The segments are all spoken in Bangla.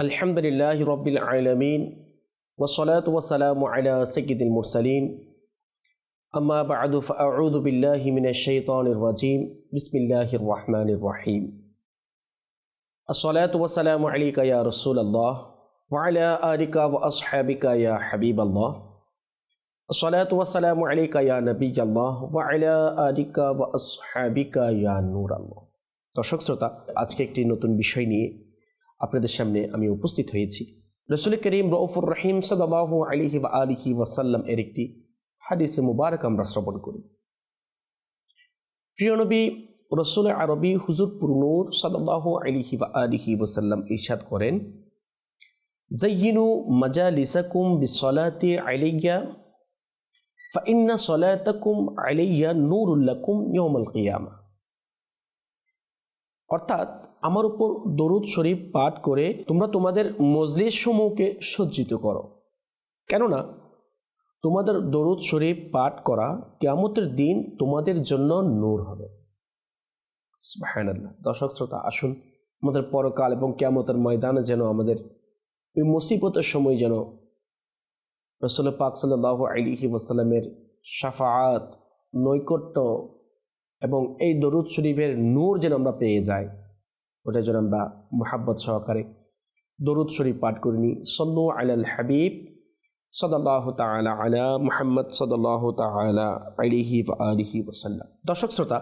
الحمد لله رب العالمين والصلاة والسلام على سيد المرسلين أما بعد فأعوذ بالله من الشيطان الرجيم بسم الله الرحمن الرحيم الصلاة والسلام عليك يا رسول الله وعلى آلك وأصحابك يا حبيب الله الصلاة والسلام عليك يا نبي الله وعلى آلك وأصحابك يا نور الله দর্শক শ্রোতা আজকে একটি নতুন বিষয় নিয়ে আপনাদের সামনে আমি উপস্থিত হয়েছি। রসুল করিম রৌফুর রহিম সদাহ আলিহি বা আলিহি ওয়াসাল্লাম এর একটি হাদিস মুবারক আমরা শ্রবণ করি। প্রিয়নবী রসুল আরবি হুজুর পুরনুর সদাহ আলিহি বা আলিহি ওয়াসাল্লাম ইরশাদ করেন জয়িনু মজা লিসাকুম বিসলাতে আলিয়া ফাইন্না সলাতাকুম আলিয়া নুরুল্লাকুম ইয়মল কিয়ামা। অর্থাৎ আমার উপর দরুদ শরীফ পাঠ করে তোমরা তোমাদের মজলিস সমূহকে সজ্জিত করো। কেননা তোমাদের দরুদ শরীফ পাঠ করা কেয়ামতের দিন তোমাদের জন্য নূর হবে। সুবহানাল্লাহ। দর্শক শ্রোতা, আসুন আমাদের পরকাল এবং কেয়ামতের ময়দানে যেন আমাদের ওই মুসিবতের সময় যেন রসুল পাক সাল্লাহ আলিহি ওসাল্লামের সাফাত নৈকট্য এবং এই দরুদ শরীফের নূর যেন আমরা পেয়ে যাই। ওটা যেন আমরা মোহাব্বত সহকারে দরুদ শরীফ পাঠ করিনি সল্লু আলাল হাবিব, সদাল্লাহ তালা আলা মুহাম্মদ, সদাল্লাহ তালা আলিহি আলিহি ওসাল্লাম দর্শক শ্রোতা,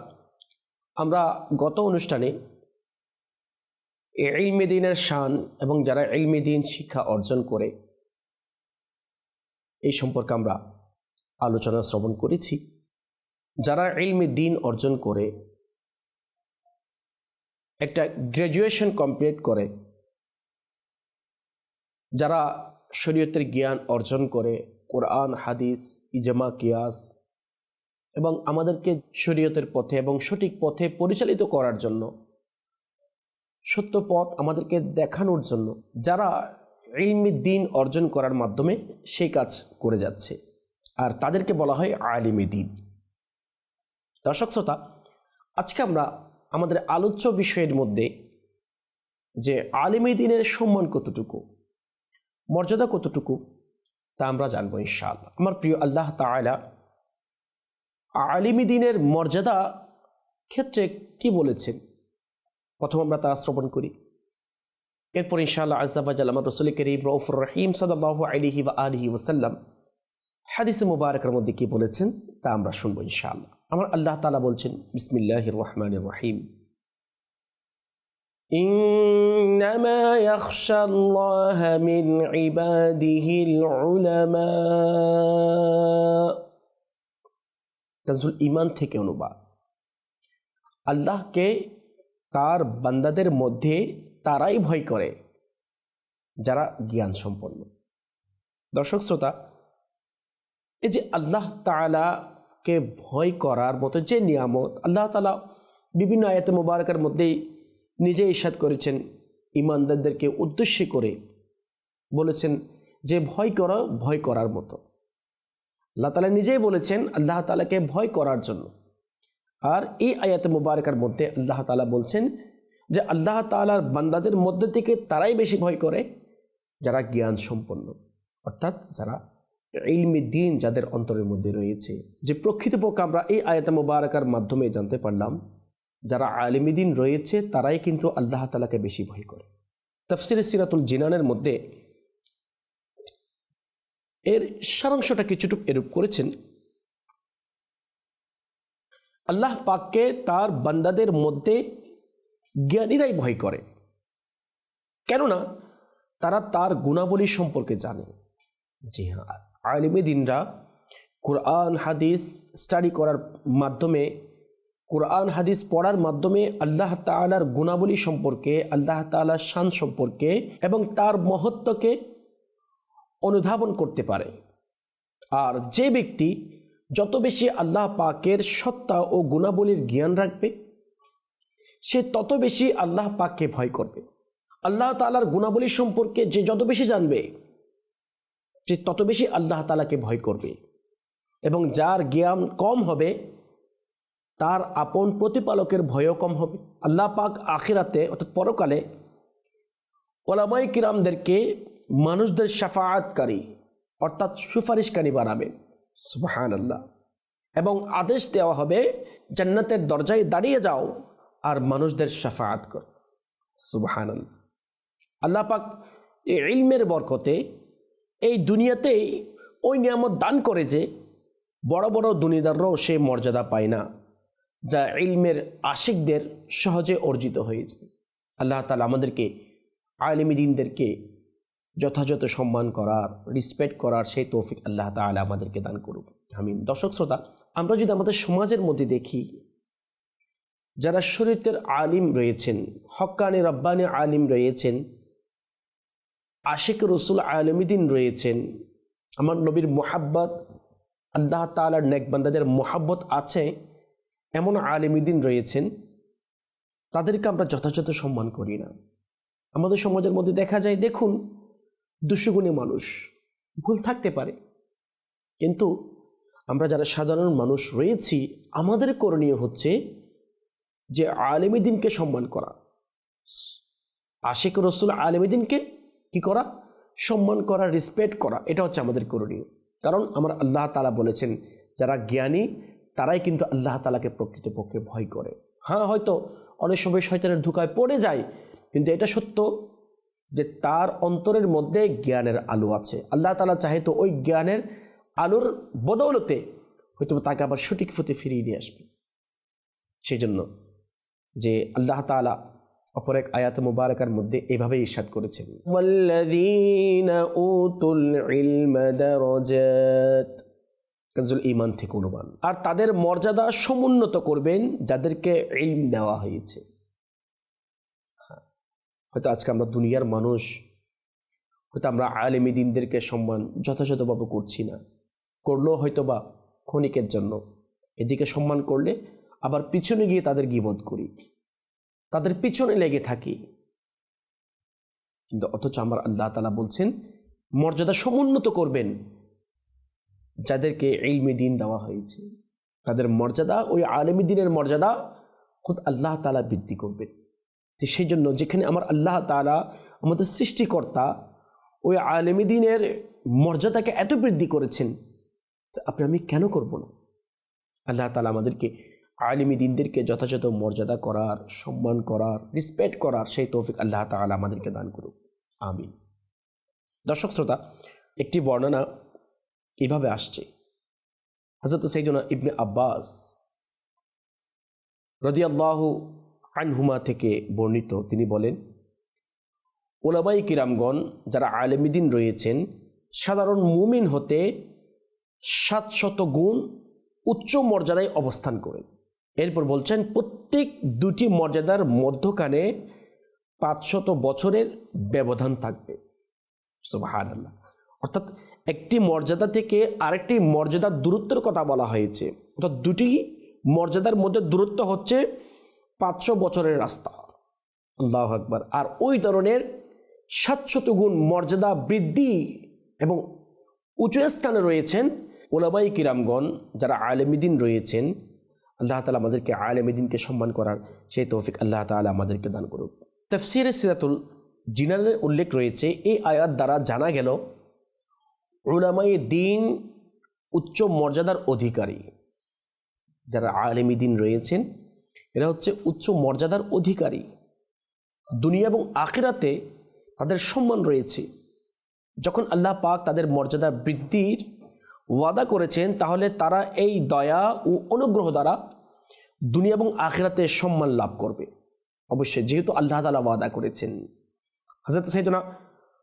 আমরা গত অনুষ্ঠানে ইলমেদিনের শান এবং যারা ইলমেদিন শিক্ষা অর্জন করে, এই সম্পর্কে আমরা আলোচনা শ্রবণ করেছি। যারা ইলমে দিন অর্জন করে একটা গ্র্যাজুয়েশন কমপ্লিট করে। যারা শরীয়তের জ্ঞান অর্জন করে, কোরআন, হাদিস, ইজামা, কিয়াস এবং আমাদেরকে শরীয়তের পথে এবং সঠিক পথে পরিচালিত করার জন্য, সত্য পথ আমাদেরকে দেখানোর জন্য যারা ইলমি দিন অর্জন করার মাধ্যমে সেই কাজ করে যাচ্ছে। আর তাদেরকে বলা হয় আলিমে দিন। দর্শক শ্রোতা, আজকে আমরা আমাদের আলোচ্য বিষয়ের মধ্যে যে আলিমী দিনের সম্মান কতটুকু, মর্যাদা কতটুকু, তা আমরা জানব ইনশাআল্লাহ। আমার প্রিয় আল্লাহ তালা আলিমী দিনের মর্যাদা ক্ষেত্রে কি বলেছেন? প্রথম আমরা তা শ্রবণ করি। এরপর ইনশাআল্লাহ আজাবাজাল আমার রসুল করিম রৌফুর রহিম সাদাহ আলিহি ওয়া আলিহি ওসাল্লাম হাদিসে মুবারকের মধ্যে কি বলেছেন, তা আমরা শুনব ইনশাআল্লাহ। আমার আল্লাহ তালা বলছেন বিসমিল্লাহ রহমান রহিম إنما يخشى الله من عباده العلماء তাজুল ইমান থেকে অনুবাদ আল্লাহকে তার বান্দাদের মধ্যে তারাই ভয় করে যারা জ্ঞান সম্পন্ন দর্শক শ্রোতা এই যে আল্লাহ তালাকে ভয় করার মতো যে নিয়ামত, আল্লাহ তালা বিভিন্ন আয়াতে মুবারকের মধ্যেই নিজে ইসাদ করেছেন ইমানদারদেরকে উদ্দেশ্য করে বলেছেন যে ভয় করো, ভয় করার মতো। আল্লাহ তালা নিজেই বলেছেন আল্লাহ তালাকে ভয় করার জন্য। আর এই আয়াতে মুবারকের মধ্যে আল্লাহ তালা বলছেন যে আল্লাহ তালার বান্দাদের মধ্যে থেকে তারাই বেশি ভয় করে যারা জ্ঞান সম্পন্ন অর্থাৎ যারা ইলমি দিন যাদের অন্তরের মধ্যে রয়েছে। যে প্রকৃতপক্ষে আমরা এই আয়াত মুবারকার মাধ্যমে জানতে পারলাম, যারা আলিমি দিন রয়েছে, তারাই কিন্তু আল্লাহ তালাকে বেশি ভয় করে। তফসির সিরাতুল জিনানের মধ্যে এর সারাংশটা কিছুটুক এরূপ করেছেন। আল্লাহ পাককে তার বান্দাদের মধ্যে জ্ঞানীরাই ভয় করে। কেননা, তারা তার গুণাবলী সম্পর্কে জানে। জি হ্যাঁ। আলিমী দিনরা কোরআন, হাদিস স্টাডি করার মাধ্যমে, কোরআন, হাদিস পড়ার মাধ্যমে আল্লাহ তালার গুণাবলী সম্পর্কে, আল্লাহ তালার শান সম্পর্কে এবং তার মহত্বকে অনুধাবন করতে পারে। আর যে ব্যক্তি যত বেশি আল্লাহ পাকের সত্তা ও গুণাবলীর জ্ঞান রাখবে, সে তত বেশি আল্লাহ পাককে ভয় করবে। আল্লাহ তালার গুণাবলী সম্পর্কে যে যত বেশি জানবে সে তত বেশি আল্লাহ তালাকে ভয় করবে এবং যার জ্ঞান কম হবে, তার আপন প্রতিপালকের ভয়ও কম হবে। আল্লাহ পাক আখিরাতে, অর্থাৎ পরকালে ওলামাই কিরামদেরকে মানুষদের সাফায়াতকারী অর্থাৎ সুপারিশকারী বানাবেন। সুবাহান আল্লাহ এবং আদেশ দেওয়া হবে, জান্নাতের দরজায় দাঁড়িয়ে যাও আর মানুষদের সাফায়াত কর। সুবাহান আল্লাহ আল্লাহ পাক ইলমের বরকতে এই দুনিয়াতেই ওই নিয়ামত দান করে যে বড় বড় দুনিদাররাও সে মর্যাদা পায় না, যা ইলমের আশিকদের সহজে অর্জিত হয়েছে আল্লাহ তালা আমাদেরকে, আলিমী দিনদেরকে যথাযথ সম্মান করার রিসপেক্ট করার সেই তৌফিক আল্লাহ তালা আমাদেরকে দান করুক। আমিন। দর্শক শ্রোতা, আমরা যদি আমাদের সমাজের মধ্যে দেখি, যারা শরীয়তের আলিম রয়েছেন হক্কানি রব্বানি আলিম রয়েছেন আশিক রসুল আলমিদিন রয়েছেন। আমার নবীর মোহাব্বত, আল্লাহ তালার নেকবান্দাদের মোহাব্বত আছে, এমন আলিমিদিন রয়েছেন। তাদেরকে আমরা যথাযথ সম্মান করি না। আমাদের সমাজের মধ্যে দেখা যায়, দেখুন, দুশুগুণী মানুষ, ভুল থাকতে পারে। কিন্তু আমরা যারা সাধারণ মানুষ রয়েছি, আমাদের করণীয় হচ্ছে যে আলেমিদিনকে সম্মান করা। আশিক রসুল আলেমিদিনকে কি করা? সম্মান করা রেসপেক্ট করা, এটা হচ্ছে আমাদের করণীয়। কারণ আমার আল্লাহ তালা বলেছেন, যারা জ্ঞানী, তারাই কিন্তু আল্লাহ তালাকে প্রকৃতপক্ষে ভয় করে। হ্যাঁ হয়তো অনেক সময় শয়তানের ধোকায় পড়ে যায়, কিন্তু এটা সত্য যে তার অন্তরের মধ্যে জ্ঞানের আলো আছে। আল্লাহ তালা চাহে তো ওই জ্ঞানের আলোর বদৌলতে হয়তো তাকে আবার সঠিক ফুতে ফিরিয়ে নিয়ে আসবে। সেই জন্য যে আল্লাহ তালা অপর এক আয়াত মুবারকার মধ্যে এভাবে ইরশাদ করেছেন। কাজুল ইমান থেকে অনুমান। আর তাদের মর্যাদা সমুন্নত করবেন যাদেরকে ইলম দেওয়া হয়েছে। হ্যাঁ, হয়তো আজকে আমরা দুনিয়ার মানুষ হয়তো আমরা আলেমী দিনদেরকে সম্মান যথাযথভাবে করছি না। করলেও হয়তো বা ক্ষণিকের জন্য। এদিকে সম্মান করলে আবার পিছনে গিয়ে তাদের গিবোধ করি। তাদের পিছনে লেগে থাকি। কিন্তু অথচ আমার আল্লাহ তালা বলছেন, মর্যাদা সমুন্নত করবেন। যাদেরকে ইলমি দিন দেওয়া হয়েছে, তাদের মর্যাদা, ওই আলমী দিনের মর্যাদা খুদ আল্লাহ তালা বৃদ্ধি করবেন। তো সেই জন্য যেখানে আমার আল্লাহ তালা আমাদের সৃষ্টিকর্তা, ওই আলমী দিনের মর্যাদাকে এত বৃদ্ধি করেছেন, তা আপনি আমি কেন করব না? আল্লাহ তালা আমাদেরকে আলিমী দিনদেরকে যথাযথ মর্যাদা করার, সম্মান করার রিসপেক্ট করার সেই তৌফিক আল্লাহ তালা আমাদেরকে দান করুক। আমিন। দর্শক শ্রোতা, একটি বর্ণনা এভাবে আসছে। হজরত সৈদুনা ইবনে আব্বাস রদিয়াল্লাহু আনহুমা থেকে বর্ণিত। তিনি বলেন ওলামাই কিরামগণ যারা আলেমিদিন রয়েছেন, সাধারণ মুমিন হতে সাতশত গুণ উচ্চ মর্যাদায় অবস্থান করেন। এরপর বলছেন, প্রত্যেক দুটি মর্যাদার মধ্যখানে পাঁচশত বছরের ব্যবধান থাকবে। সুবাহান অর্থাৎ একটি মর্যাদা থেকে আরেকটি মর্যাদার দূরত্বের কথা বলা হয়েছে। অর্থাৎ দুটি মর্যাদার মধ্যে দূরত্ব হচ্ছে পাঁচশো বছরের রাস্তা। আল্লাহ আকবার। আর ওই ধরনের সাতশত গুণ মর্যাদা বৃদ্ধি এবং উঁচু স্থানে রয়েছেন ওলাবাই কিরামগণ, যারা আলেমিদিন রয়েছেন আল্লাহ তালা আমাদেরকে আলেমিদিনকে সম্মান করার সেই তৌফিক আল্লাহ তালা আমাদেরকে দান করুক। তফসির সিরাতুল জিনানের উল্লেখ রয়েছে, এই আয়াত দ্বারা জানা গেল ওলামাই দিন উচ্চ মর্যাদার অধিকারী যারা আলেমী দিন রয়েছেন, এরা হচ্ছে উচ্চ মর্যাদার অধিকারী। দুনিয়া এবং আখেরাতে তাদের সম্মান রয়েছে। যখন আল্লাহ পাক তাদের মর্যাদা বৃদ্ধির ওয়াদা করেছেন, তাহলে তারা এই দয়া ও অনুগ্রহ দ্বারা দুনিয়া এবং আখেরাতে সম্মান লাভ করবে। অবশ্যই, যেহেতু আল্লাহ তালা ওয়াদা করেছেন। হজরত সৈদনা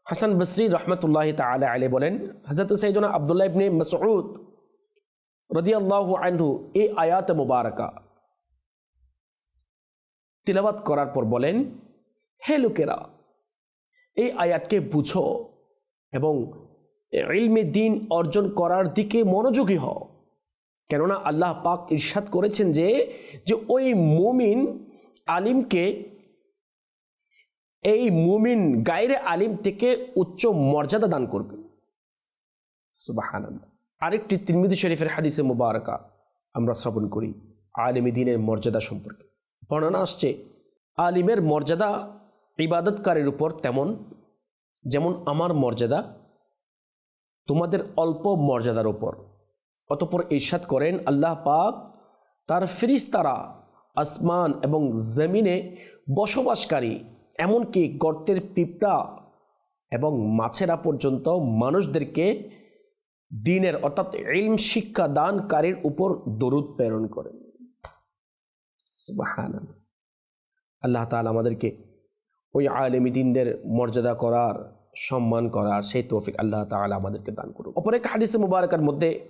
হাসান বসরি রহমতুল্লাহ তালা আলী বলেন হজরত সৈদনা আবদুল্লাহ ইবনে মসউদ রদিয়াল্লাহু আনহু এই আয়াত মুবারকা তিলাবাত করার পর বলেন, হে লোকেরা, এই আয়াতকে বুঝো এবং ইলমে দিন অর্জন করার দিকে মনোযোগী হও। কেননা আল্লাহ পাক ইরশাদ করেছেন যে যে ওই মুমিন আলিমকে, এই মুমিন গায়রে আলিম থেকে উচ্চ মর্যাদা দান করবে। আরেকটি তিরমিদি শরীফের হাদিসে মুবারকা আমরা শ্রবণ করি, আলিমী দিনের মর্যাদা সম্পর্কে। বর্ণনা আসছে, আলিমের মর্যাদা ইবাদতকারের উপর তেমন, যেমন আমার মর্যাদা তোমাদের অল্প মর্যাদার ওপর অতপর ঈর্ষাদ করেন, আল্লাহ পাক তার ফিরিস্তারা আসমান এবং জমিনে বসবাসকারী, এমনকি গর্তের পিঁপড়া এবং মাছেরা পর্যন্ত মানুষদেরকে দিনের অর্থাৎ ইলম শিক্ষা দানকারীর উপর দরুদ প্রেরণ করেন। আল্লাহ তালা আমাদেরকে ওই আলেমী দিনদের মর্যাদা করার সম্মান করার সেই তৌফিক আল্লাহ তাআলা আমাদেরকে দান করুন অপর এক হাদিসে মুবারকার মধ্যে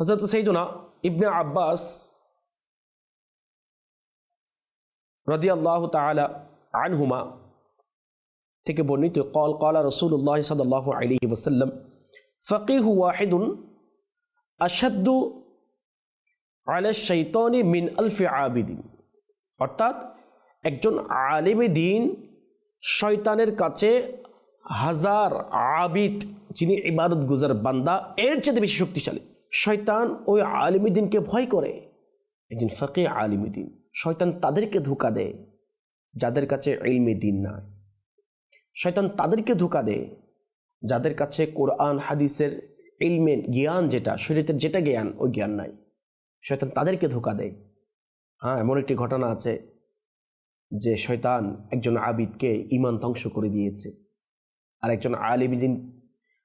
হজরত সৈদুনা ইবনে আব্বাস রদিয়াল্লাহ তাআলা আনহুমা থেকে বর্ণিত, কল কলা রসুল্লাহ সাল্লাহ আলী ওসাল্লাম ফকিহু ওয়াহিদুন আসাদ্দু আলা শৈতনি মিন আলফি আবিদিন। অর্থাৎ, একজন আলিমে দিন শয়তানের কাছে হাজার আবিদ, যিনি ইবাদত গুজার বান্দা, এর চেয়ে বেশি শক্তিশালী। শয়তান ওই আলিমী দিনকে ভয় করে। একজন ফকি আলিমী দিন শয়তান তাদেরকে ধোকা দেয়, যাদের কাছে ইলমে দিন নাই। শয়তান তাদেরকে ধোকা দেয়, যাদের কাছে কোরআন, হাদিসের ইলমের জ্ঞান যেটা শরীরের যেটা জ্ঞান, ওই জ্ঞান নাই। শয়তান তাদেরকে ধোকা দেয়। হ্যাঁ এমন একটি ঘটনা আছে। যে শয়তান একজন আবিদকে ইমান ধ্বংস করে দিয়েছে। আর একজন আলিবিদিন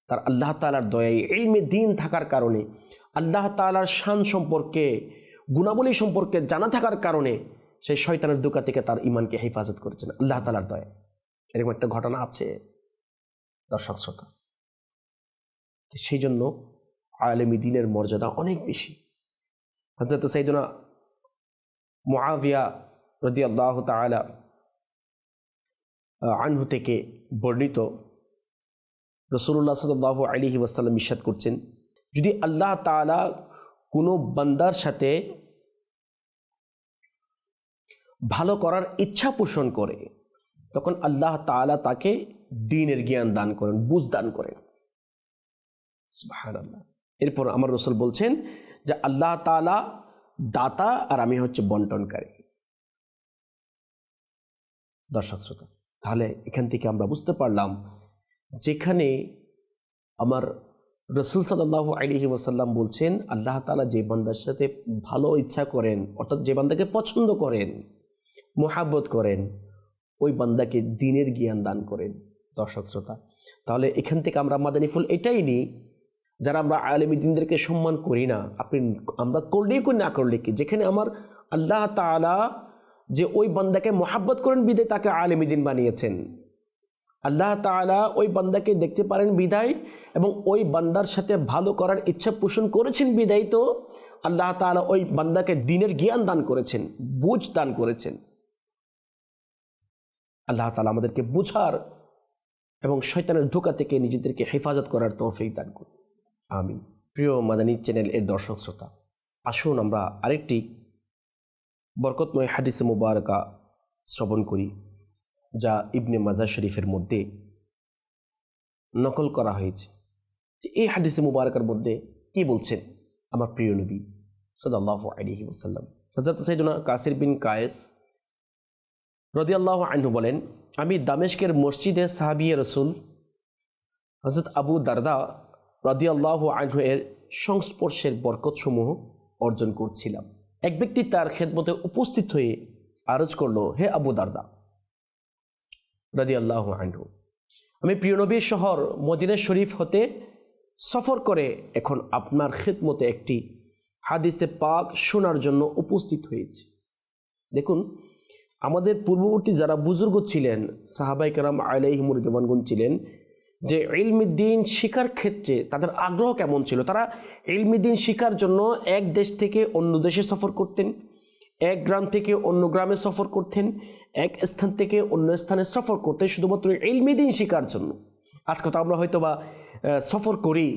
তার আল্লাহ তালার দয়ায়, ইলমে দিন থাকার কারণে, আল্লাহ তালার শান সম্পর্কে, গুণাবলী সম্পর্কে জানা থাকার কারণে, সেই শয়তানের দুকা থেকে তার ইমানকে হেফাজত করেছেন আল্লাহ তালার দয়ায়। এরকম একটা ঘটনা আছে, দর্শক শ্রোতা। সেই জন্য আলেমী দিনের মর্যাদা অনেক বেশি। হজরত সাইদুনা মুআবিয়া রদি আল্লাহ তালা আনহু থেকে বর্ণিত রসুল্লাহ সাল্লাহ আলিহি ওয়াসাল্লাম ইস্বাদ করছেন, যদি আল্লাহ তালা কোনো বান্দার সাথে ভালো করার ইচ্ছা পোষণ করে, তখন আল্লাহ তাআলা তাকে দিনের জ্ঞান দান করেন, বুঝ দান করেন। এরপর আমার রসুল বলছেন যে আল্লাহ তাআলা দাতা আর আমি হচ্ছে বন্টনকারী। দর্শক শ্রোতা। তাহলে এখান থেকে আমরা বুঝতে পারলাম যেখানে আমার রসুল সাল্লাহ আলিহি ওসাল্লাম বলছেন, আল্লাহ তালা যে বান্দার সাথে ভালো ইচ্ছা করেন, অর্থাৎ যে বান্দাকে পছন্দ করেন, মোহাব্বত করেন, ওই বান্দাকে দিনের জ্ঞান দান করেন। দর্শক শ্রোতা, তাহলে এখান থেকে আমরা মাদানী ফুল এটাই নিই, যারা আমরা আলমী দিনদেরকে সম্মান করি না, আপনি আমরা করলেই করি না করলে কি? যেখানে আমার আল্লাহ তালা যে ওই বান্দাকে মোহাব্বত করেন বিদে তাকে আলমী দিন বানিয়েছেন। আল্লাহ তালা ওই বান্দাকে দেখতে পারেন বিদায় এবং ওই বান্দার সাথে ভালো করার ইচ্ছা পোষণ করেছেন বিদায় তো আল্লাহ তালা ওই বান্দাকে দিনের জ্ঞান দান করেছেন, বুঝ দান করেছেন। আল্লাহ তালা আমাদেরকে বুঝার এবং শয়তানের ধোকা থেকে নিজেদেরকে হেফাজত করার তৌফিক দান করুন। আমি প্রিয় মাদানী চ্যানেল এর দর্শক শ্রোতা, আসুন আমরা আরেকটি বরকতময় হাদিসে মুবারকা শ্রবণ করি, যা ইবনে মাজার শরীফের মধ্যে নকল করা হয়েছে। যে এই হাদিসে মুবারকার মধ্যে কি বলছেন? আমার প্রিয় নবী সদাল্লাহ আলহি ওসাল্লাম হজরত সাইদুনা কাসির বিন কায়েস রদিয়াল্লাহ আনহু বলেন, আমি দামেশকের মসজিদে সাহাবিয়া রসুল হজরত আবু দারদা রদিয়াল্লাহ আনহু এর সংস্পর্শের বরকতসমূহ অর্জন করছিলাম। এক ব্যক্তি তার খেদমতে উপস্থিত হয়ে আরজ করল, হে আবু দারদা! রাজি আল্লাহ আনহু। আমি প্রিয়নবীর শহর মদিনা শরীফ হতে সফর করে এখন আপনার খেদমতে একটি হাদিসে পাক শোনার জন্য উপস্থিত হয়েছি। দেখুন, আমাদের পূর্ববর্তী যারা বুজুর্গ ছিলেন সাহাবাই কারাম আলাইহিমুর দেবানগুন ছিলেন যে ইলমিদ্দিন শিকার ক্ষেত্রে তাদের আগ্রহ কেমন ছিল? তারা ইলমিদ্দিন শিকার জন্য এক দেশ থেকে অন্য দেশে সফর করতেন, এক গ্রাম থেকে অন্য গ্রামে সফর করতেন, এক স্থান থেকে অন্য স্থানে সফর করতেন শুধুমাত্র ইলমিদিন শিকার জন্য। আজকে তো আমরা হয়তো বা সফর করি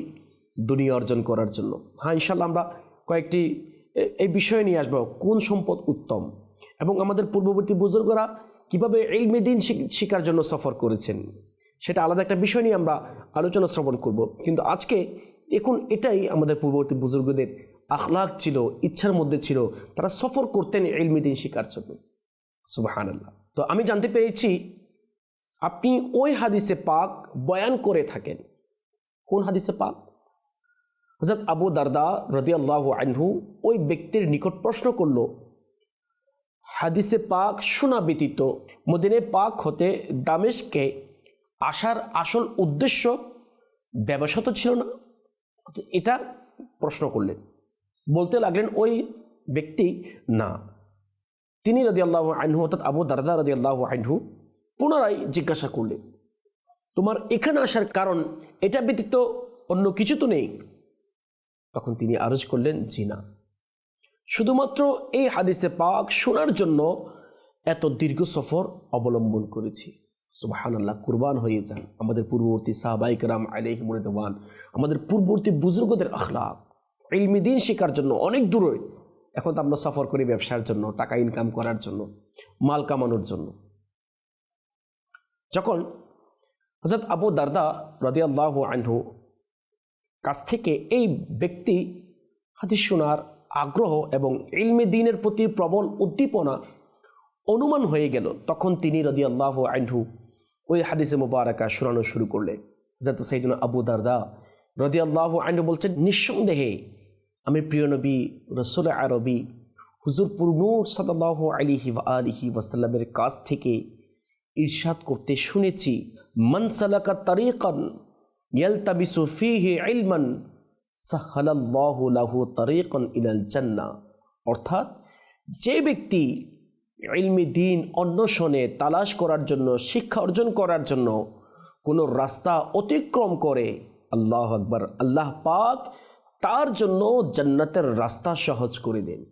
দুনিয়া অর্জন করার জন্য। হ্যাঁ ইনশাল্লাহ আমরা কয়েকটি এই বিষয়ে নিয়ে আসব। কোন সম্পদ উত্তম? এবং আমাদের পূর্ববর্তী বুজুর্গরা কীভাবে ইলমিদিন শিকার জন্য সফর করেছেন? সেটা আলাদা একটা বিষয় নিয়ে আমরা আলোচনা শ্রবণ করব। কিন্তু আজকে এখন এটাই আমাদের পূর্ববর্তী বুজুর্গদের আখলাক ছিল, ইচ্ছার মধ্যে ছিল, তারা সফর করতেন এলমিদিন শিকার জন্য। সুবাহান আল্লাহ তো আমি জানতে পেরেছি, আপনি ওই হাদিসে পাক বয়ান করে থাকেন। কোন হাদিসে পাক? হজরত আবু দারদা রদিয়াল্লাহ আনহু ওই ব্যক্তির নিকট প্রশ্ন করল, হাদিসে পাক শোনা ব্যতীত মদিনে পাক হতে দামেশকে আসার আসল উদ্দেশ্য ব্যবসা তো ছিল না। এটা প্রশ্ন করলেন। বলতে লাগলেন ওই ব্যক্তি না। তিনি রদি আল্লাহ আনহু অর্থাৎ আবু দারদা রদি আল্লাহ আনহু পুনরায় জিজ্ঞাসা করলেন, তোমার এখানে আসার কারণ এটা ব্যতীত অন্য কিছু তো নেই? তখন তিনি আরজ করলেন, জি না। শুধুমাত্র এই হাদিসে পাক শোনার জন্য এত দীর্ঘ সফর অবলম্বন করেছি। সুবাহান আল্লাহ কুরবান হয়ে যান। আমাদের পূর্ববর্তী সাহাবাইক রাম আলহ মুরিদওয়ান আমাদের পূর্ববর্তী বুজুর্গদের আখলাক, ইলমি দিন শেখার জন্য অনেক দূরে। এখন তো আমরা সফর করি ব্যবসার জন্য, টাকা ইনকাম করার জন্য, মাল কামানোর জন্য। যখন হজরত আবু দারদা রদিয়াল্লাহ আনহু কাছ থেকে এই ব্যক্তি হাদিস শোনার আগ্রহ এবং ইলমে দিনের প্রতি প্রবল উদ্দীপনা অনুমান হয়ে গেল, তখন তিনি রদি আল্লাহ আনহু ওই হাদিসে মুবারাকা শোনানো শুরু করলেন। যাতে সাইদুল আবু দারদা রদি আল্লাহ আনহু বলছেন, নিঃসন্দেহে আমি প্রিয় নবী, রসুল আরবি, হুজুর পুরনুর সাদাল্লাহ আলিহি ওয়া আলিহি ওয়াসাল্লামের কাছ থেকে ইরশাদ করতে শুনেছি মনসালাকা তারিকান ইয়ালতাবিসু ফিহি ইলমান সাহালাল্লাহু লাহু তারিকান ইলাল জান্নাহ। অর্থাৎ, যে ব্যক্তি ইলমি দিন অন্বেষণে তালাশ করার জন্য, শিক্ষা অর্জন করার জন্য কোনো রাস্তা অতিক্রম করে, আল্লাহ আকবর। আল্লাহ পাক তার জন্য জান্নাতের রাস্তা সহজ করে দেন।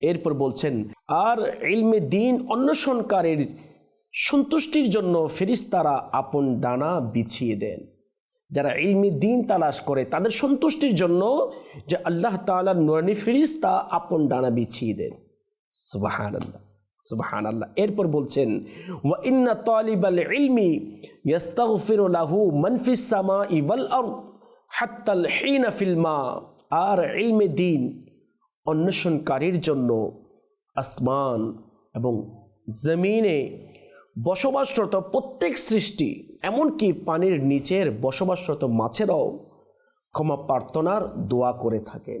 এরপর বলছেন, আর ইলমে দিন অন্বেষণকারীর সন্তুষ্টির জন্য ফেরিস্তারা আপন ডানা বিছিয়ে দেন। যারা ইলমি দিন তালাশ করে, তাদের সন্তুষ্টির জন্য যে আল্লাহ তাআলা নুরানি ফেরিস্তা আপন ডানা বিছিয়ে দেন। সুবাহান এরপর বলছেন, ওয়া ইন্না তালিবাল ইলমি ইয়াস্তাগফিরু লাহু মান ফিস সামাই ওয়াল আরদ হাত্তাল হিনা ফিল মা। আর অন্বেষণকারীর জন্য আসমান এবং জমিনে বসবাসরত প্রত্যেক সৃষ্টি, এমনকি পানির নিচের বসবাসরত মাছেরাও ক্ষমা প্রার্থনার দোয়া করে থাকেন।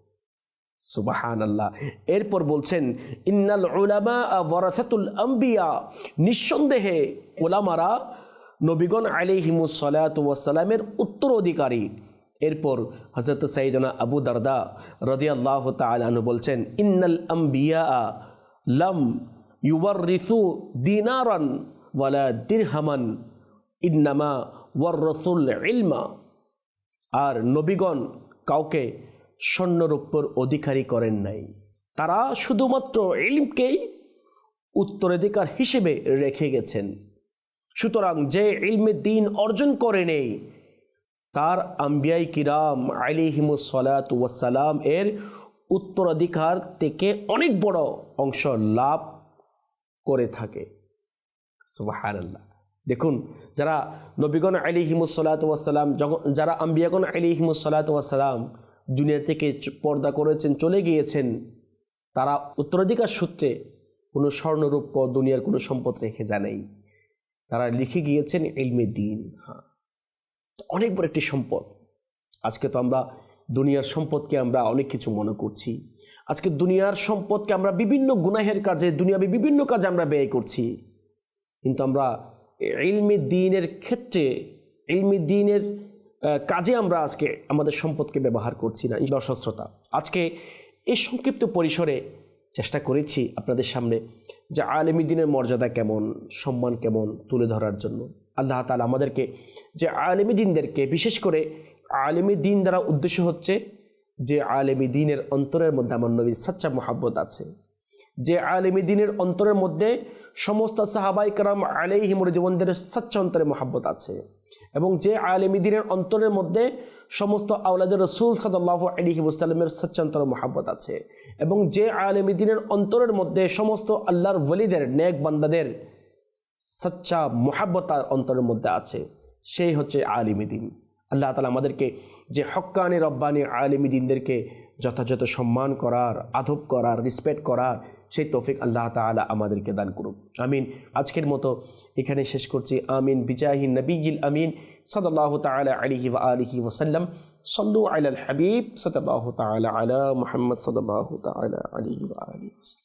সুবাহান আল্লাহ এরপর বলছেন, ইন্নাল উলামা ওয়ারাসাতুল আম্বিয়া। নিঃসন্দেহে ওলামারা নবীগণ আলিহিমুস সালাত উত্তরাধিকারী। এরপর হজরত সাইদনা আবু দারদা রদিয়াল্লাহ তালু বলছেন, ইন্নাল আম্বিয়া লাম ইউবার রিসু দিনারান ওয়ালা দিরহামান। ইন্নামা ওয়ার রসুল ইলমা। আর নবীগণ কাউকে স্বর্ণরূপর অধিকারী করেন নাই। তারা শুধুমাত্র ইলমকেই উত্তরাধিকার হিসেবে রেখে গেছেন। সুতরাং যে ইলমে দিন অর্জন করে নেই, তার আম্বিয়াই কিরাম আলিহিমুস সালাত ওয়াসালাম এর উত্তরাধিকার থেকে অনেক বড় অংশ লাভ করে থাকে। দেখুন, যারা নবীগণ আলী হিমুসাল্লাত ওয়াসালাম যারা আম্বিয়াগণ আলী হিমুসাল্লাত ওয়াসালাম দুনিয়া থেকে পর্দা করেছেন, চলে গিয়েছেন, তারা উত্তরাধিকার সূত্রে কোনো স্বর্ণরূপ দুনিয়ার কোনো সম্পদ রেখে জানেই তারা লিখে গিয়েছেন ইলমে দিন হ্যাঁ। অনেক বড় একটি সম্পদ। আজকে তো আমরা দুনিয়ার সম্পদকে আমরা অনেক কিছু মনে করছি। আজকে দুনিয়ার সম্পদকে আমরা বিভিন্ন গুনাহের কাজে, দুনিয়াবি বিভিন্ন কাজে আমরা ব্যয় করছি। কিন্তু আমরা ইলমি দিনের ক্ষেত্রে, ইলমি দিনের কাজে আমরা আজকে আমাদের সম্পদকে ব্যবহার করছি না দর্শক শ্রোতা। আজকে এই সংক্ষিপ্ত পরিসরে চেষ্টা করেছি আপনাদের সামনে যে আলেমী দিনের মর্যাদা কেমন, সম্মান কেমন তুলে ধরার জন্য। আল্লাহ তালা আমাদেরকে যে আলেমী দিনদেরকে বিশেষ করে আলেমী দিন দ্বারা উদ্দেশ্য হচ্ছে যে আলেমী দিনের অন্তরের মধ্যে আমার নবীর সাচ্চা মোহাব্বত আছে। যে আলিমী দিনের অন্তরের মধ্যে সমস্ত সাহাবাই কারাম আলাইহিমুর জীবনদের স্বচ্ছ অন্তরে মহাব্বত আছে এবং যে আলিমী দিনের অন্তরের মধ্যে সমস্ত আউলাদের রসুল সাদাল্লাহ আলিহি মুসাল্লামের স্বচ্ছ অন্তরে মহাব্বত আছে এবং যে আলিমী দিনের অন্তরের মধ্যে সমস্ত আল্লাহর ওলিদের, নেক বান্দাদের সচ্চা মোহাব্বত তার অন্তরের মধ্যে আছে, সেই হচ্ছে আলিমী দিন। আল্লাহ তালা আমাদেরকে যে হক্কানি রব্বানি আলিমী দিনদেরকে যথাযথ সম্মান করার, আদব করার রিসপেক্ট করার সেই তৌফিক আল্লাহ তালা আমাদেরকে দান করুক। আমিন। আজকের মতো এখানে শেষ করছি। আমিন। বিজাহি নবীল আমিন। সদাল্লাহ তালা আলিহি ওয়া আলিহি ওসাল্লাম সল্লু আল হাবিব। সদাল্লাহ তালা আলা মোহাম্মদ সদাল্লাহ তালা আলিহি ওয়া আলিহি